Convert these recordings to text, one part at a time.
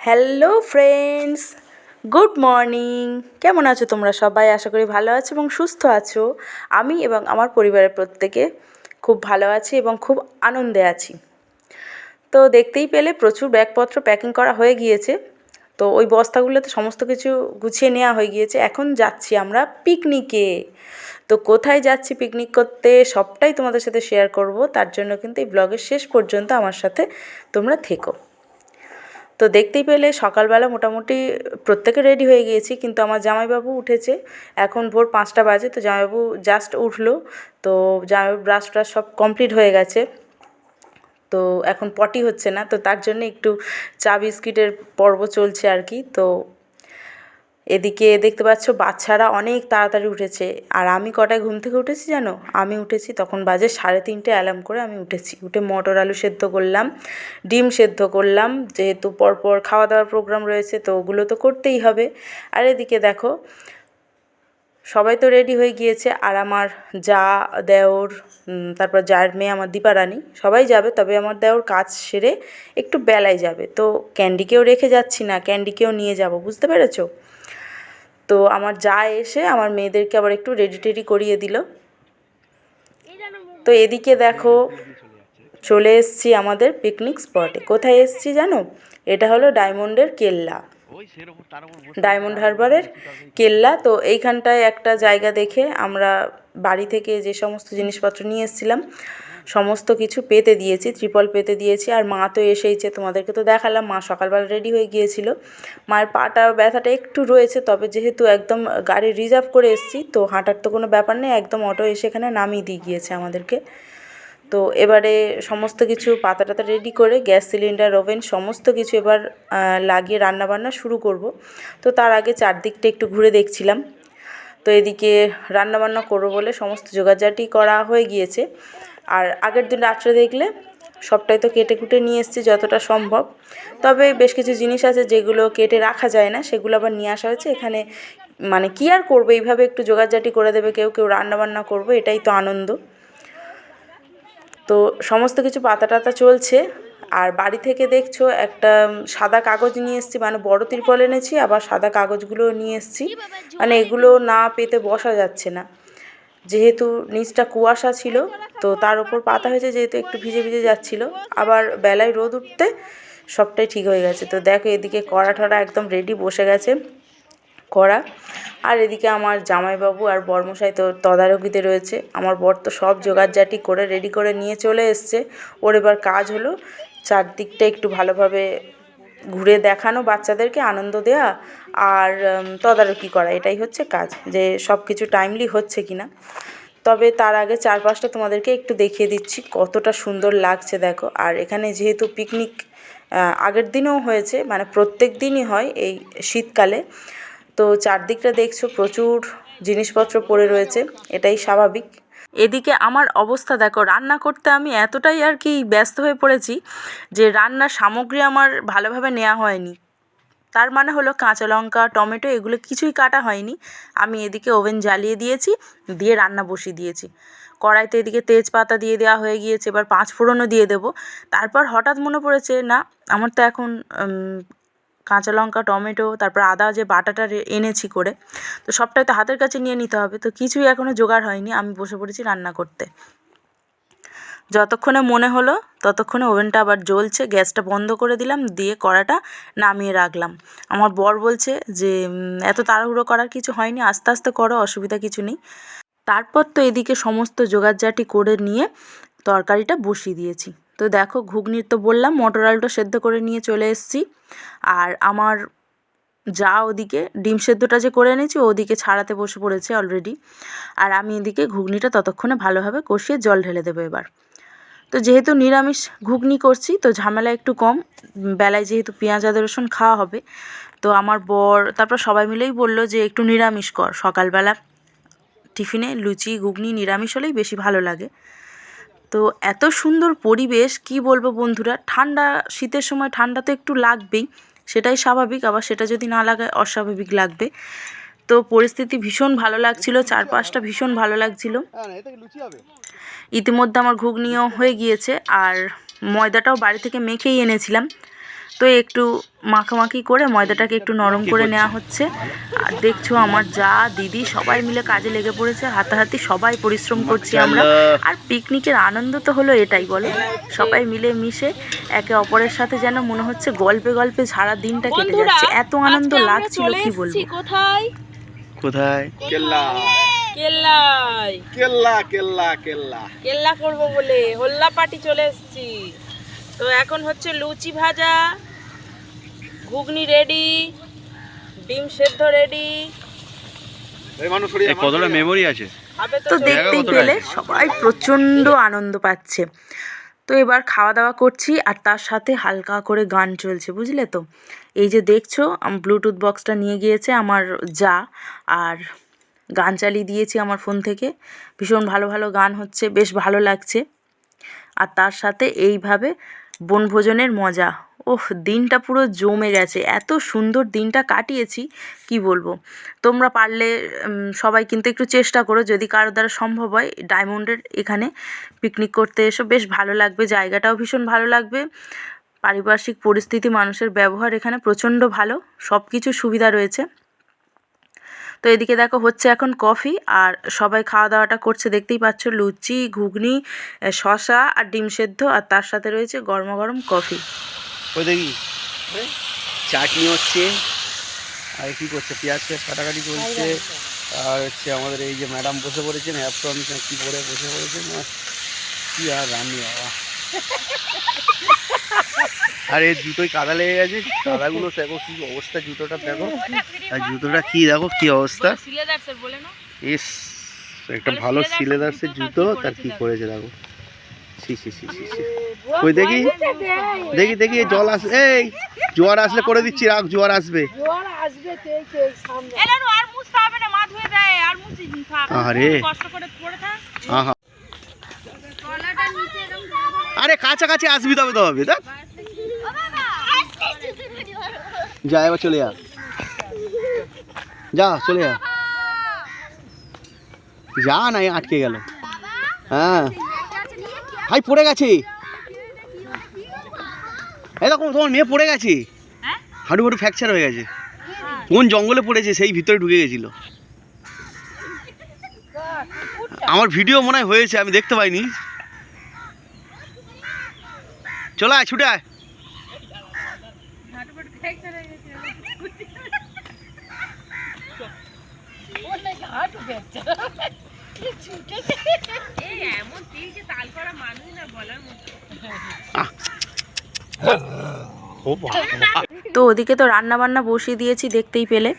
Hello friends good morning কেমন আছো তোমরা সবাই? আশা করি ভালো আছো এবং সুস্থ আছো। আমি এবং আমার পরিবারের প্রত্যেকে খুব ভালো আছি এবং খুব আনন্দে আছি। তো দেখতেই পেলে প্রচুর ব্যাগপত্র প্যাকিং করা হয়ে গিয়েছে। তো ওই বস্তাগুলোতে সমস্ত কিছু গুছিয়ে নেওয়া হয়ে গিয়েছে। এখন যাচ্ছি আমরা পিকনিকে তো কোথায় যাচ্ছি পিকনিক করতে সবটাই তোমাদের সাথে শেয়ার করব। তার জন্য কিন্তু এই ব্লগের শেষ পর্যন্ত আমার সাথে তোমরা থেকো। তো দেখতেই পেলে সকালবেলা মোটামুটি প্রত্যেকে রেডি হয়ে গিয়েছি, কিন্তু আমার জামাইবাবু উঠেছে। এখন ভোর পাঁচটা বাজে, তো জামাইবাবু জাস্ট উঠল। তো জামাইবাবু ব্রাশ ট্রাশ সব কমপ্লিট হয়ে গেছে। তো এখন পটি হচ্ছে না, তো তার জন্য একটু চা বিস্কিটের পর্ব চলছে আর কি। তো এদিকে দেখতে পাচ্ছ বাচ্চারা অনেক তাড়াতাড়ি উঠেছে। আর আমি কটায় ঘুম থেকে উঠেছি জানো? আমি উঠেছি তখন বাজে সাড়ে তিনটে অ্যালার্ম করে আমি উঠেছি। উঠে মটর আলু সেদ্ধ করলাম, ডিম সেদ্ধ করলাম, যেহেতু পরপর খাওয়া দাওয়ার প্রোগ্রাম রয়েছে, তো ওগুলো তো করতেই হবে। আর এদিকে দেখো, সবাই তো রেডি হয়ে গিয়েছে। আর আমার যা, দেওর তারপর যার মেয়ে আমার দীপারানি, সবাই যাবে, তবে আমার দেওর কাজ সেরে একটু বেলায় যাবে। তো ক্যান্ডিকেও রেখে যাচ্ছি না ক্যান্ডিকেও নিয়ে যাব, বুঝতে পেরেছ? তো আমার যা এসে আমার মেয়েদেরকে আবার একটু রেডি টেডি করিয়ে দিল। তো এদিকে দেখো, চলে এসছি আমাদের পিকনিক স্পটে কোথায় এসছি জানো? এটা হলো ডায়মন্ডের কেল্লা। ডায়মন্ড হারবারের কেল্লা। তো এইখানটায় একটা জায়গা দেখে আমরা বাড়ি থেকে যে সমস্ত জিনিসপত্র নিয়ে এসেছিলাম সমস্ত কিছু পেতে দিয়েছি, ত্রিপল পেতে দিয়েছি। আর মা তো এসেইছে তোমাদেরকে তো দেখালাম, মা সকালবেলা রেডি হয়ে গিয়েছিল। মায়ের পাটা, ব্যথাটা একটু রয়েছে, তবে যেহেতু একদম গাড়ি রিজার্ভ করে এসেছি, তো হাঁটার তো কোনো ব্যাপার নেই, একদম অটো এসে এখানে নামিয়ে দিয়ে গিয়েছে আমাদেরকে। তো এবারে সমস্ত কিছু পাতা টাতা রেডি করে, গ্যাস সিলিন্ডার ওভেন সমস্ত কিছু এবার লাগিয়ে রান্নাবান্না শুরু করব। তো তার আগে চারদিকটা একটু ঘুরে দেখছিলাম। তো এদিকে রান্নাবান্না করব বলে সমস্ত জোগাড়জাটি করা হয়ে গিয়েছে। আর আগের দিন রাত্রে দেখলে সবটাই তো কেটে কুটে নিয়ে এসেছি যতটা সম্ভব। তবে বেশ কিছু জিনিস আছে যেগুলো কেটে রাখা যায় না সেগুলো আবার নিয়ে আসা হয়েছে। এখানে মানে কী আর করব এইভাবে একটু জোগাড়জাটি করে দেবে কেউ কেউ রান্নাবান্না করবে এটাই তো আনন্দ। তো সমস্ত কিছু পাতা টাতা চলছে। আর বাড়ি থেকে দেখছ একটা সাদা কাগজ নিয়ে এসেছি মানে বড় তিরপল এনেছি আবার সাদা কাগজগুলো নিয়ে এসেছি। মানে এগুলো না পেতে বসা যাচ্ছে না। যেহেতু নিচটা কুয়াশা ছিল, তো তার উপর পাতা হয়েছে, যেহেতু একটু ভিজে ভিজে যাচ্ছিল। আবার বেলায় রোদ উঠতে সবটাই ঠিক হয়ে গেছে। তো দেখো, এদিকে কড়া ঠড়া একদম রেডি বসে গেছে কড়া। আর এদিকে আমার জামাইবাবু আর বর্মশাই তো তদারকিতে রয়েছে। আমার বর তো সব জোগাড়জাটি করে রেডি করে নিয়ে চলে এসছে। ওর এবার কাজ হলো চারদিকটা একটু ভালোভাবে ঘুরে দেখানো বাচ্চাদেরকে আনন্দ দেওয়া আর তদারকি করা, এটাই হচ্ছে কাজ, যে সব কিছু টাইমলি হচ্ছে কি না তবে তার আগে চারপাশটা তোমাদেরকে একটু দেখিয়ে দিচ্ছি, কতটা সুন্দর লাগছে দেখো। আর এখানে যেহেতু পিকনিক আগের দিনেও হয়েছে মানে প্রত্যেক দিনই হয় এই শীতকালে। তো চারদিকটা দেখছ, প্রচুর জিনিসপত্র পড়ে রয়েছে, এটাই স্বাভাবিক। এদিকে আমার অবস্থা দেখো, রান্না করতে আমি এতটাই আর কি ব্যস্ত হয়ে পড়েছি যে রান্নার সামগ্রী আমার ভালোভাবে নেওয়া হয়নি। তার মানে হলো কাঁচা লঙ্কা, টমেটো এগুলো কিছুই কাটা হয়নি। আমি এদিকে ওভেন জ্বালিয়ে দিয়েছি, দিয়ে রান্না বসিয়ে দিয়েছি। কড়াইতে এদিকে তেজপাতা দিয়ে দেওয়া হয়ে গিয়েছে, এবার পাঁচ ফোড়নও দিয়ে দেবো। তারপর হঠাৎ মনে পড়েছে, না, আমার তো এখন কাঁচা লঙ্কা, টমেটো, তারপর আদা যে বাটাটা এনেছি করে, তো সবটাই তো হাতের কাছে নিয়ে নিতে হবে। তো কিছুই এখনও জোগাড় হয়নি, আমি বসে পড়েছি রান্না করতে। যতক্ষণে মনে হলো, ততক্ষণে ওভেনটা আবার জ্বলছে, গ্যাসটা বন্ধ করে দিলাম, দিয়ে কড়াটা নামিয়ে রাখলাম। আমার বর বলছে যে এত তাড়াহুড়ো করার কিছু হয়নি, আস্তে আস্তে করো, অসুবিধা কিছু নেই। তারপর তো এদিকে সমস্ত জোগাড়জাটি করে নিয়ে তরকারিটা বসিয়ে দিয়েছি। তো দেখো ঘুগনির তো বললাম, মটর আলুটা সেদ্ধ করে নিয়ে চলে এসেছি। আর আমার যা ওদিকে, ডিম সেদ্ধটা যে করে এনেছি ওদিকে ছাড়াতে বসে পড়েছে অলরেডি আর আমি এদিকে ঘুগনিটা ততক্ষণে ভালোভাবে কষিয়ে জল ঢেলে দেবো এবার। তো যেহেতু নিরামিষ ঘুগনি করছি, তো ঝামেলা একটু কম। বেলায় যেহেতু পেঁয়াজ, আদা, রসুন খাওয়া হবে, তো আমার বর, তারপর সবাই মিলেই বলল যে একটু নিরামিষ কর। সকালবেলা টিফিনে লুচি, ঘুগনি নিরামিষ হলেই বেশি ভালো লাগে। তো এত সুন্দর পরিবেশ কি বলব বন্ধুরা? ঠান্ডা শীতের সময় ঠান্ডা তো একটু লাগবেই সেটাই স্বাভাবিক। আবার সেটা যদি না লাগায় অস্বাভাবিক লাগবে। তো পরিস্থিতি ভীষণ ভালো লাগছিল চারপাশটা ভীষণ ভালো লাগছিল। ইতিমধ্যে আমার ঘুগনিও হয়ে গিয়েছে আর ময়দাটাও বাড়ি থেকে মেখেই এনেছিলাম। তো একটু মাখামাখি করে ময়দাটাকে একটু নরম করে নেওয়া হচ্ছে। আর দেখছ আমার যা দিদি সবাই মিলে কাজে লেগে পড়েছে হাতাহাতি সবাই পরিশ্রম করছি আমরা। আর পিকনিকের আনন্দ তো হলো এটাই বলো? সবাই মিলে মিশে একে অপরের সাথে যেন মনে হচ্ছে গল্পে গল্পে সারা দিনটা কেটে যাচ্ছে। এত আনন্দ লাগছিল কি বলব? কোথায়? কোথায়? কেল্লা। কেল্লায়। কেল্লা কেল্লা কেল্লা। কেল্লা করব বলে। হোল্লা পার্টি চলে এসেছি। তো এখন হচ্ছে লুচি ভাজা ঘুগনি রেডি ডিম সেদ্ধ রেডি কতটা মেমোরি আছে? তো দেখতেই পেলে সবাই প্রচণ্ড আনন্দ পাচ্ছে। তো এবার খাওয়া দাওয়া করছি আর তার সাথে হালকা করে গান চলছে বুঝলে তো? এই যে দেখছ ব্লুটুথ বক্সটা নিয়ে গিয়েছে আমার যা আর গান চালিয়ে দিয়েছি আমার ফোন থেকে। ভীষণ ভালো ভালো গান হচ্ছে বেশ ভালো লাগছে। আর তার সাথে এইভাবে বনভোজনের মজা। ওহ, দিনটা পুরো জমে গেছে। এত সুন্দর দিনটা কাটিয়েছি, কি বলব? তোমরা পারলে সবাই কিন্তু একটু চেষ্টা করো, যদি কারও দ্বারা সম্ভব হয়, ডায়মন্ডের এখানে পিকনিক করতে এসো। বেশ ভালো লাগবে, জায়গাটাও ভীষণ ভালো লাগবে। পারিপার্শ্বিক পরিস্থিতি, মানুষের ব্যবহার এখানে প্রচণ্ড ভালো। সব কিছু সুবিধা রয়েছে। তো এদিকে দেখো হচ্ছে এখন কফি আর সবাই খাওয়া দাওয়াটা করছে, দেখতেই পাচ্ছ লুচি, ঘুগনি শসা আর ডিম সেদ্ধ আর তার সাথে রয়েছে গরমা গরম কফি। ওই দেখি চাটনি হচ্ছে, আর কি করছে, পেঁয়াজ পেঁয়াজ কাটাকাটি করছে, আর হচ্ছে আমাদের এই যে ম্যাডাম বসে পড়েছেন, অ্যাপ্রন কি পরে বসে পড়েছেন কি আর রান্নি বাবা। আর এই জুতোয় কাদা লেগে গেছে কাদাগুলো দেখো কি অবস্থা জুতোটা দেখো। আর জুতোটা কি দেখো কি অবস্থা? ইস একটা ভালো সিলেদার্সের জুতো তার কি করেছে দেখো। সি সি সি সি সি ওই দেখি দেখি দেখি এই জল আস এই জোয়ার আসলে করে দিচ্ছি রাখ জোয়ার আসবে। আর মুছতে হবে না মা ধুয়ে দেয় আর মুছি থাক। আরে কষ্ট করে পড়ে থাক। আহা। আরে কাছাকাছি আসবি তবে তো হবে দেখ। যা, এবার চলে যা যা, চলে যা যা না আটকে গেল। হ্যাঁ। ভাই, পড়ে গেছে। এরকম তোমার মেয়ে পড়ে গেছে? হাঁটু হাঁটু ফ্র্যাকচার হয়ে গেছে। কোন জঙ্গলে পড়েছে, সেই ভিতরে ঢুকে গেছিল। আমার ভিডিও মনে হয় হয়েছে, আমি দেখতে পাইনি। চলে আয়, ছুটে আয় এমন তিল যে তাল করা মানুষ না বলার মতো ও বাবা। তো। ওদিকে তো রান্না বান্না বসিয়ে দিয়েছি দেখতেই পেলে।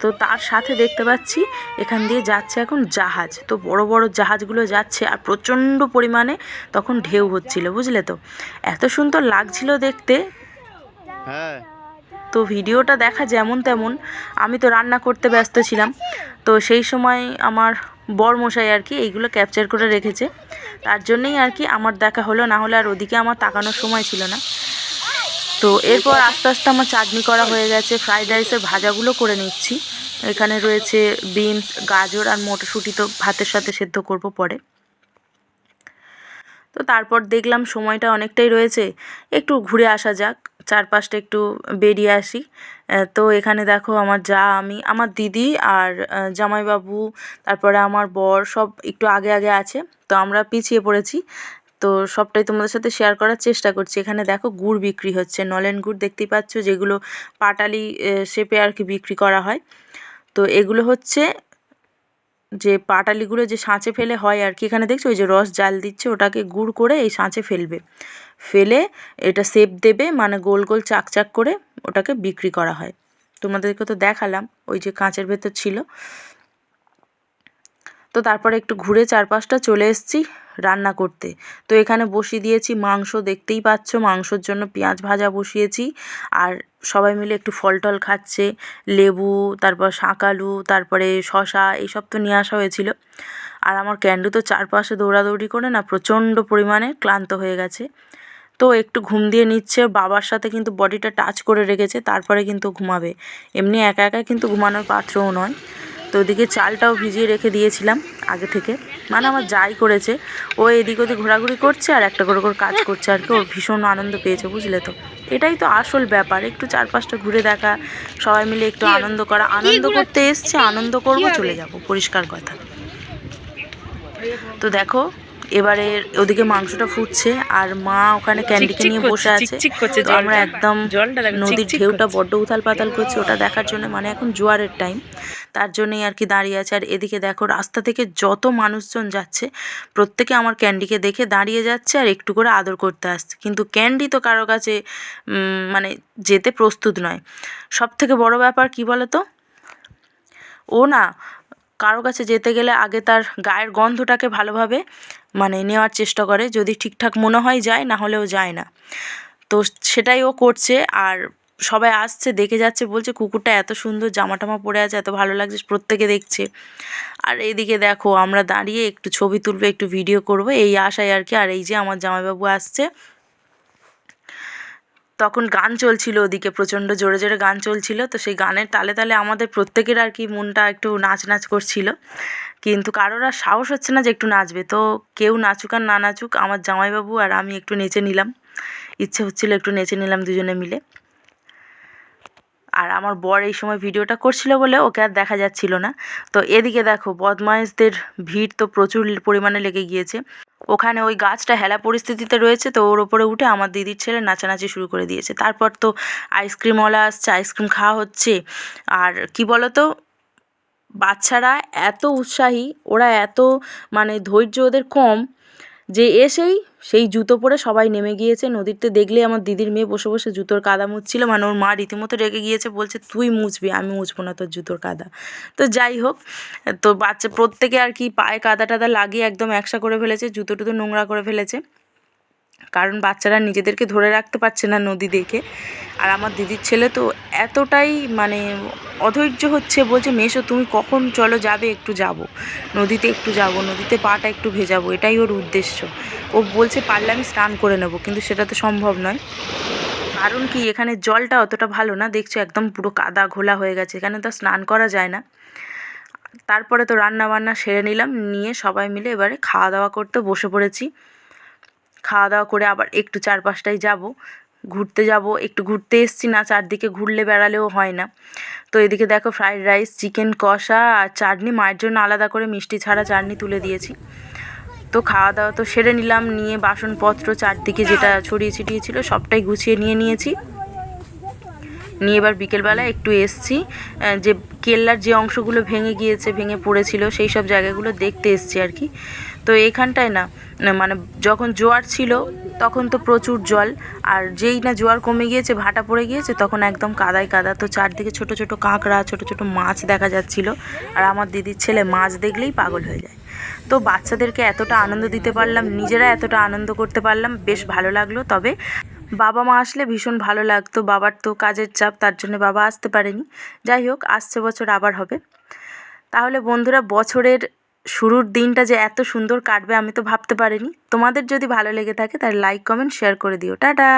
তো তার সাথে দেখতে পাচ্ছি এখান দিয়ে যাচ্ছে এখন জাহাজ। তো বড় বড় জাহাজগুলো যাচ্ছে আর প্রচণ্ড পরিমাণে তখন ঢেউ হচ্ছিল বুঝলে তো? এত সুন্দর লাগছিল দেখতে। হ্যাঁ। তো ভিডিওটা দেখা যেমন তেমন, আমি তো রান্না করতে ব্যস্ত ছিলাম। তো সেই সময় আমার বরমশাই আর কি এইগুলো ক্যাপচার করে রেখেছে। তার জন্যই আর কি আমার দেখা হলো, না হলে আর ওদিকে আমার তাকানোর সময় ছিল না। তো এরপর আস্তে আস্তে আমার চাটনি করা হয়ে গেছে ফ্রাইড রাইসের ভাজাগুলো করে নিচ্ছি। এখানে রয়েছে বিনস গাজর আর মটরশুঁটি তো ভাতের সাথে সেদ্ধ করব পরে। তো তারপর দেখলাম সময়টা অনেকটাই রয়েছে, একটু ঘুরে আসা যাক। চারপাশটা একটু বেরিয়ে আসি। তো এখানে দেখো আমার যা আমি, আমার দিদি আর জামাইবাবু, তারপরে আমার বর সব একটু আগে আগে আছে। তো আমরা পিছিয়ে পড়েছি। তো সবটাই তোমাদের সাথে শেয়ার করার চেষ্টা করছি। এখানে দেখো গুড় বিক্রি হচ্ছে। নলেন গুড় দেখতেই পাচ্ছ, যেগুলো পাটালি শেপে আর কি বিক্রি করা হয়। তো এগুলো হচ্ছে যে পাটালিগুলো যে সাঁচে ফেলে হয় আর কি, এখানে দেখছ? ওই যে রস জাল দিচ্ছে, ওটাকে গুড় করে এই সাঁচে ফেলবে। ফেলে এটা সেপ দেবে মানে গোল গোল চাক চাক করে ওটাকে বিক্রি করা হয়। তোমাদেরকে তো দেখালাম, ওই যে কাঁচের ভেতর ছিল। তো তারপরে একটু ঘুরে চারপাশটা চলে এসেছি রান্না করতে। তো এখানে বসিয়ে দিয়েছি মাংস, দেখতেই পাচ্ছ মাংসর জন্য পেঁয়াজ ভাজা বসিয়েছি। আর সবাই মিলে একটু ফল টল খাচ্ছে, লেবু, তারপর শাঁকালু তারপরে শশা এইসব তো নিয়ে আসা হয়েছিল। আর আমার ক্যান্ডু তো চারপাশে দৌড়াদৌড়ি করে না প্রচণ্ড পরিমাণে ক্লান্ত হয়ে গেছে। তো একটু ঘুম দিয়ে নিচ্ছে, বাবার সাথে কিন্তু বডিটা টাচ করে রেখেছে, তারপরে কিন্তু ঘুমাবে। এমনি একা একা কিন্তু ঘুমানোর পাত্রও নয়। তো ওদিকে চালটাও ভিজিয়ে রেখে দিয়েছিলাম আগে থেকে। মানে আমার যাই করেছে ও এদিক ওদিক ঘোরাঘুরি করছে আর একটা করে করে কাজ করছে আর কি। ও ভীষণ আনন্দ পেয়েছে বুঝলে তো? এটাই তো আসল ব্যাপার একটু চারপাশটা ঘুরে দেখা সবাই মিলে একটু আনন্দ করা। আনন্দ করতে এসছে আনন্দ করব চলে যাব পরিষ্কার কথা। তো দেখো এবারে ওদিকে মাংসটা ফুটছে আর মা ওখানে ক্যান্ডিকে নিয়ে বসে আছে। আমরা একদম নদীর ঢেউটা বড্ড উথাল পাতাল করছে ওটা দেখার জন্য। মানে এখন জোয়ারের টাইম তার জন্যই আর কি দাঁড়িয়ে আছে। আর এদিকে দেখো, রাস্তা থেকে যত মানুষজন যাচ্ছে, প্রত্যেকে আমার ক্যান্ডিকে দেখে দাঁড়িয়ে যাচ্ছে আর একটু করে আদর করতে আসছে। কিন্তু ক্যান্ডি তো কারও কাছে মানে যেতে প্রস্তুত নয়। সব থেকে বড় ব্যাপার কি বলো তো ও না, কারও কাছে যেতে গেলে আগে তার গায়ের গন্ধটাকে ভালোভাবে মানে নেওয়ার চেষ্টা করে। যদি ঠিকঠাক মনে হয় যায়, না হলেও যায় না। তো সেটাই ও করছে। আর সবাই আসছে, দেখে যাচ্ছে, বলছে, কুকুরটা এত সুন্দর জামা টামা পরে আছে, এত ভালো লাগছে, প্রত্যেকে দেখছে। আর এইদিকে দেখো, আমরা দাঁড়িয়ে একটু ছবি তুলবো, একটু ভিডিও করব, এই আশায় আর কি, আর এই যে আমার জামাইবাবু আসছে। তখন গান চলছিল ওদিকে, প্রচণ্ড জোরে জোরে গান চলছিল, তো সেই গানের তালে তালে আমাদের প্রত্যেকের আর কি মনটা একটু নাচ নাচ করছিল। কিন্তু কারোর আর সাহস হচ্ছে না যে একটু নাচবে, তো কেউ নাচুক আর না নাচুক, আমার জামাইবাবু আর আমি একটু নেচে নিলাম। ইচ্ছে হচ্ছিল একটু নেচে নিলাম দুজনে মিলে। আর আমার বর এই সময় ভিডিওটা করছিল বলে ওকে আর দেখা যাচ্ছিল না। তো এদিকে দেখো বদমাইশদের ভিড় তো প্রচুর পরিমাণে লেগে গিয়েছে। ওখানে ওই গাছটা হেলা পরিস্থিতিতে রয়েছে তো ওর ওপরে উঠে আমার দিদির ছেলে নাচানাচি শুরু করে দিয়েছে। তারপর তো আইসক্রিমওয়ালা আসছে, আইসক্রিম খাওয়া হচ্ছে। আর কি বলো তো বাচ্চারা এত উৎসাহী, ওরা এত মানে ধৈর্য ওদের কম যে এসেই সেই জুতো পরে সবাই নেমে গিয়েছে। নদীতে দেখলে আমার দিদির মেয়ে বসে বসে জুতোর কাদা মুছছিল। মানে ওর মা রীতিমতো রেগে গিয়েছে, বলছে, তুই মুছবি, আমি মুছবো না তোর জুতোর কাদা। তো যাই হোক, তো বাচ্চা, প্রত্যেকে আর কি পায়ে কাদা টাদা লাগিয়ে একদম একসা করে ফেলেছে জুতো টুতো নোংরা করে ফেলেছে। কারণ বাচ্চারা নিজেদেরকে ধরে রাখতে পারছে না নদী দেখে। আর আমার দিদির ছেলে তো এতটাই মানে অধৈর্য হচ্ছে, বলছে, মেশো, তুমি কখন চলো যাবে? একটু যাব। নদীতে একটু যাব, নদীতে পাটা একটু ভেজাবো। এটাই ওর উদ্দেশ্য। ও বলছে, পারলে আমি স্নান করে নেব। কিন্তু সেটা তো সম্ভব নয়। কারণ কি, এখানে জলটা অতটা ভালো না। দেখছ, একদম পুরো কাদা ঘোলা হয়ে গেছে। এখানে তো স্নান করা যায় না। তারপরে তো রান্না বান্না সেরে নিলাম। নিয়ে সবাই মিলে এবারে খাওয়া দাওয়া করতে বসে পড়েছি। খাওয়া দাওয়া করে আবার একটু চারপাশটায় যাব। ঘুরতে যাব। একটু ঘুরতে এসছি না, চারদিকে ঘুরলে বেড়ালেও হয় না। তো এদিকে দেখো ফ্রাইড রাইস চিকেন কষা আর চাটনি। মায়ের জন্য আলাদা করে মিষ্টি ছাড়া চাটনি তুলে দিয়েছি। তো খাওয়া দাওয়া তো সেরে নিলাম। নিয়ে বাসনপত্র চারদিকে যেটা ছড়িয়ে ছিটিয়ে ছিল সবটাই গুছিয়ে নিয়ে নিয়েছি। নিয়ে এবার বিকেলবেলা একটু এসছি। যে কেল্লার যে অংশগুলো ভেঙে গিয়েছে, ভেঙে পড়েছিল, সেই সব জায়গাগুলো দেখতে এসছি আর কি। তো এখানটায় না মানে যখন জোয়ার ছিল, তখন তো প্রচুর জল, আর যেই না জোয়ার কমে গিয়েছে, ভাটা পড়ে গিয়েছে, তখন একদম কাদায় কাদা। তো চারদিকে ছোট ছোট কাঁকড়া, ছোট ছোট মাছ দেখা যাচ্ছিল, আর আমার দিদির ছেলে মাছ দেখলেই পাগল হয়ে যায়। তো বাচ্চাদেরকে এতটা আনন্দ দিতে পারলাম, নিজেরা এতটা আনন্দ করতে পারলাম, বেশ ভালো লাগল। তবে বাবা মা আসলে ভীষণ ভালো লাগতো, বাবার তো কাজের চাপ, তার জন্য বাবা আসতে পারেনি। যাই হোক, আসছে বছর আবার হবে। তাহলে বন্ধুরা, বছরের শুরুর দিনটা যে এত সুন্দর কাটবে আমি তো ভাবতে পারিনি। তোমাদের যদি ভালো লেগে থাকে তাহলে লাইক কমেন্ট শেয়ার করে দিও। টাটা!